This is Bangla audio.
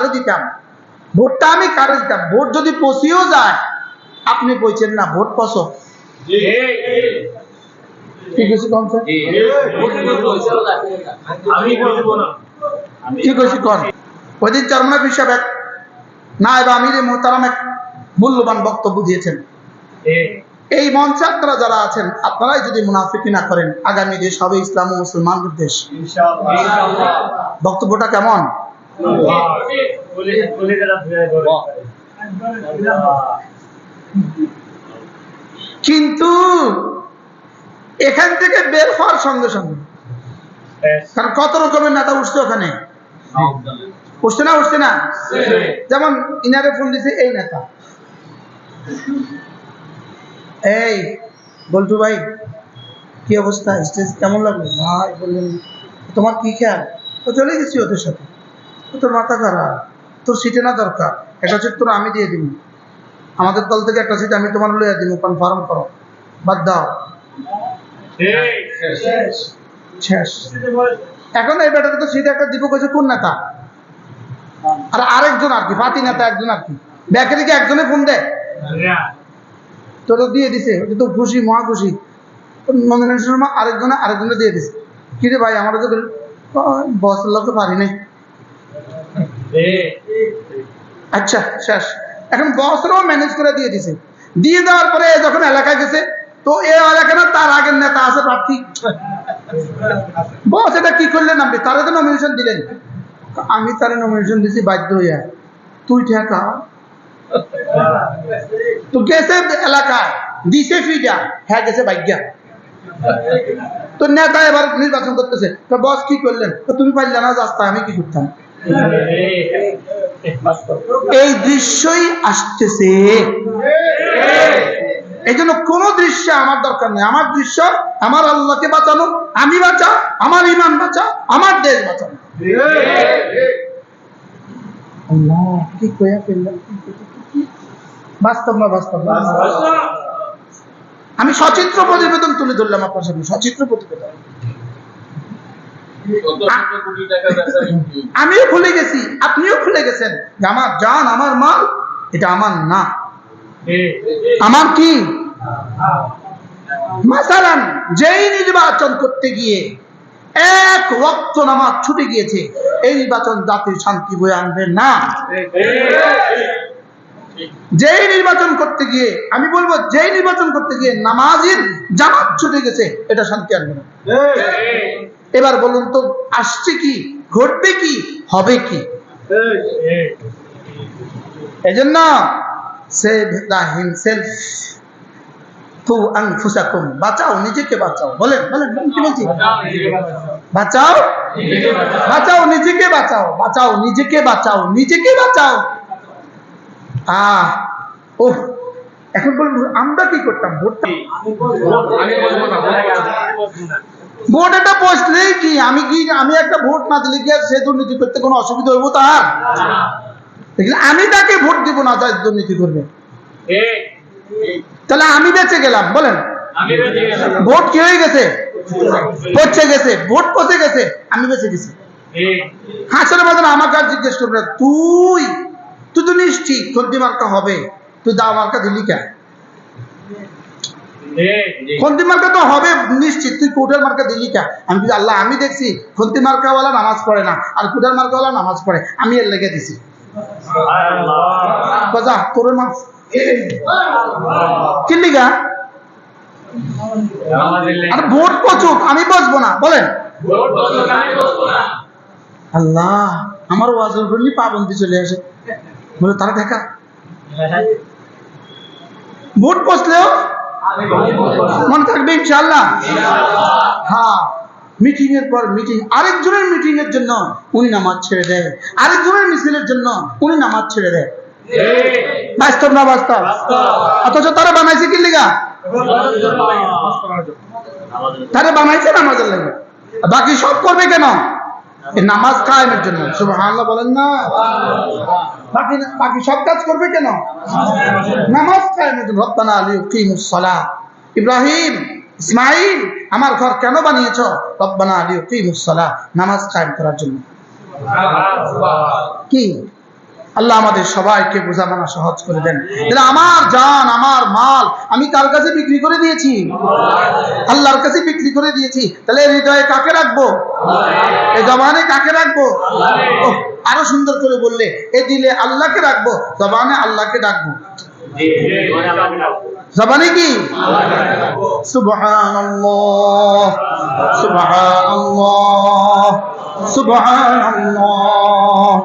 কারে দিতাম। ভোটটা আমি কারে দিতাম। ভোট যদি পচিও যায় আপনি কইছেন না ভোট পচ। ঠিক আছে কম স্যার? আমি বলব না। ঠিক আছে কন? ওই দিন চরমনা পিসাব এক না এবার আমির মোহতারাম এক মূল্যবান বক্তব্য দিয়েছেন। এই মঞ্চে আপনারা যারা আছেন আপনারাই যদি মুনাফিকি না করেন আগামী দেশ হবে ইসলাম ও মুসলমানদের দেশ। বক্তব্যটা কেমন? কিন্তু এখান থেকে বের হওয়ার সঙ্গে সঙ্গে, কারণ কত রকমের নেতা উঠছে ওখানে? উঠছে না উঠছে না? যেমন ইনারে ফোন দিছে এই নেতা। এই, বল্টু ভাই, কি অবস্থা? স্টেজ কেমন লাগল? ভাই, বললেন, তোমার কি খেয়াল? ও চলে গেছি ওদের সাথে। তোর মাথা খারাপ। তোর সিটে না দরকার। একটা সিট তোর আমি দিয়ে দিব। আমাদের দল থেকে একটা সিট আমি তোমার লইয়া দিব কনফার্ম করো। বাদ দাও। শেষ। এখন এই বেটাতে তো সিট একটা দিব কইছে কোন নেতা? আর আরেকজন আর কি পাতি নেতা একজন আর কি। ব্যাকে থেকে একজনে ফোন দেয়। তো তো দিয়ে দিছে ওটা তো খুশি মহা খুশি। নমিনেশন আরেকজনে আরেকজনে দিয়ে দিছে। কি রে ভাই আমার তো বস লোকে পারি নাই। আচ্ছা শেষ। এখন বসরাও ম্যানেজ করে দিয়ে দিছে। দিয়ে দেওয়ার পরে যখন এলাকায় গেছে, তো এ এলাকা না তার আগের নেতা আছে প্রার্থী? বস, এটা কি করলেন আপনি? তারা তো নমিনেশন দিলেন। আমি তারে নমিনেশন দিছি, বাধ্য হইয়া। তুই ঠেকা। তো গেছে এলাকায়, দিছে ফিডা। হ্যাঁ গেছে ভাগ্যা। তো নেতা এবার নির্বাচন করতেছে। তো বস কি করলেন? তো তুমি পারলে না রাস্তা আমি কি করতাম? এই দৃশ্যই আসতেছে। এই জন্য কোন দৃশ্য আমার দরকার নেই। আমার দৃশ্য, আমার আল্লাহকে বাঁচানো, আমি বাঁচা, আমার ইমান বাঁচা, আমার দেশ বাঁচানো আমি সচিত্র প্রতিবেদন তুলে ধরলাম আপনার সামনে। সচিত্র প্রতিবেদন। আমিও ভুলে গেছি, আপনিও ভুলে গেছেন আমার জান, আমার মাল এটা আমার না। আমার কি? মাসালান, যেই নির্বাচন করতে গিয়ে এক রক্ত নামাজ ছুটে গিয়েছে, এই নির্বাচন জাতির শান্তি বয়ে আনবে না। যেই নির্বাচন করতে গিয়ে, আমি বলব, যেই নির্বাচন করতে গিয়ে নামাজির জামাত ছুটে গেছে, এটা শান্তি আনবে না। এবার বলুন তো আসছে কি ঘটবে কি হবে কি? এজন্য সেভ আনফুসাকুম বাঁচাও নিজেকে বাঁচাও। বলেন বলেন, কি বলছি? বাঁচাও? বাঁচাও নিজেকে বাঁচাও বাঁচাও নিজেকে বাঁচাও নিজেকে বাঁচাও। আহ ও এখন বলুন আমরা কি করতাম? ভোটটা ভোট একটা বসলেই কি? আমি কি আমি একটা ভোট না দিলে আর সে দুর্নীতি করতে কোনো অসুবিধা হইব তার আমি তাকে ভোট দিব না তাই দুর্নীতি করবে। তাহলে আমি বেঁচে গেলাম বলেন। ভোট কি হয়ে গেছে? পচে গেছে। ভোট পচে গেছে? আমি বেঁচে গেছি। হাসের বাজার আমাকে আর জিজ্ঞেস করবে তুই? তুই তো নিশ্চিত খন্তি মার্কা হবে। তুই দা মার্কা দিলি কেন খন্তি মার্কা তো হবে নিশ্চিত। তুই কোটার মার্কা দিলি কে? আমি আল্লাহ আমি দেখছি খন্তি মার্কাওয়ালা নামাজ পড়ে না আর কোটার মার্কাওয়ালা নামাজ পড়ে। আমি এর লেগে দিছি। বাজা তোর মা আর ভোট পচুক আমি বসবো না। বলেন। আল্লাহ আমার ওয়াজের উপর পাবন্দি চলে আসে। বলে তারা দেখা। ভোট পচলেও মনে থাকবে ইনশাল্লাহ হ্যাঁ। মিটিং এর পর মিটিং, আরেকজনের মিটিং এর জন্য উনি নামাজ ছেড়ে দেয়। আরেকজনের মিছিলের জন্য উনি নামাজ ছেড়ে দেয়। বাস্তব না বাস্তব? অথচ তারা বানাইছে কি লিগা? তারা বানাইছে নামাজের লেগে। বাকি সব করবে কেন? নামাজ কায়েমের জন্য। সুবহানাল্লাহ বলেন না। বাকি বাকি সব কাজ করবে কেন? নামাজ রব্বানা ইব্রাহিম ইসমাইল আমার ঘর কেন বানিয়েছো? রব্বানা লিউকিমুস সালাহ নামাজ কায়েম করার জন্য। কি? আল্লাহ আমাদের সবাইকে বোঝা মানা সহজ করে দেন। তাহলে আমার জান আমার মাল আমি কার কাছে বিক্রি করে দিয়েছি? আল্লাহর কাছে বিক্রি করে দিয়েছি। তাহলে হৃদয়ে কাকে রাখব? এ জবানে কাকে রাখব? আরও সুন্দর করে বললে এ দিলে আল্লাহকে রাখব জবানে আল্লাহকে ডাকবো জবানে কি? সুবহানাল্লাহ সুবহানাল্লাহ সুবহানাল্লাহ।